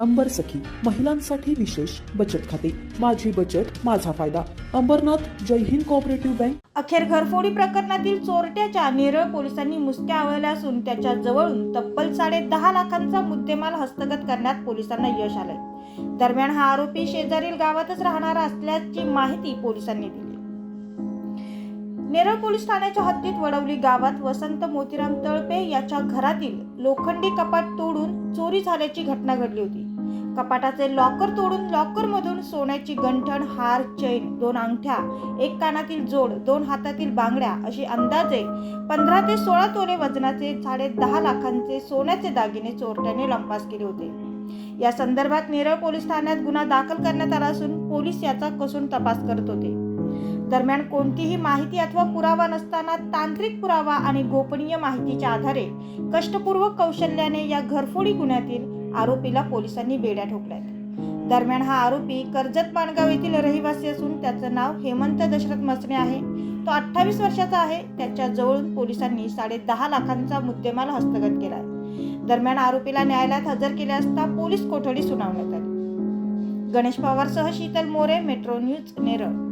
अंबर सखी महिलांसाठी विशेष बचत खाते. माझी बचत माझा फायदा. अंबरनाथ जय हिंद कोऑपरेटिव्ह बँक अखेर घरफोडी प्रकरणातील चोरट्याच्या नेरळ पोलिसांनी मुसक्या आवळल्या असून त्याच्या जवळून तब्बल साडे दहा लाखांचा मुद्देमाल हस्तगत करण्यात पोलिसांना यश आलंय. दरम्यान हा आरोपी शेजारील गावातच राहणारा असल्याची माहिती पोलिसांनी दिली. नेरळ पोलीस ठाण्याच्या हद्दीत वडवली गावात वसंत मोतीराम तळपे याच्या घरातील लोखंडी कपाट तोडून चोरी झाल्याची घटना घडली होती. कपाटाचे लॉकर तोडून लॉकर मधून सोन्याची गंठण हार चैन दोन अंगठ्या एक कानातील जोड दोन हातातील बांगड्या अशी अंदाजे पंधरा ते सोळा तोले वजनाचे साडे दहा लाखांचे सोन्याचे दागिने चोरट्याने लंपास केले होते. या संदर्भात नेरळ पोलीस ठाण्यात गुन्हा दाखल करण्यात आला असून पोलीस याचा कसून तपास करत होते. दरम्यान कोणतीही माहिती अथवा पुरावा नसताना तांत्रिक पुरावा आणि गोपनीय माहितीच्या आधारे कष्टपूर्वक कौशल्याने या घरफोडी गुन्ह्यातील आरोपीला पोलिसांनी बेड्या ठोकल्यात. दरम्यान हा आरोपी कर्जत माणगाव येथील रहिवासी असून त्याचं नाव हेमंत दशरथ मसणे आहे. तो अठ्ठावीस वर्षाचा आहे. त्याच्या जवळून पोलिसांनी साडे दहा लाखांचा मुद्देमाल हस्तगत केला दरम्यान आरोपीला न्यायालयात हजर केले असता पोलीस कोठडी सुनावण्यात आली. गणेश पवारसह शीतल मोरे मेट्रो न्यूज नेरळ.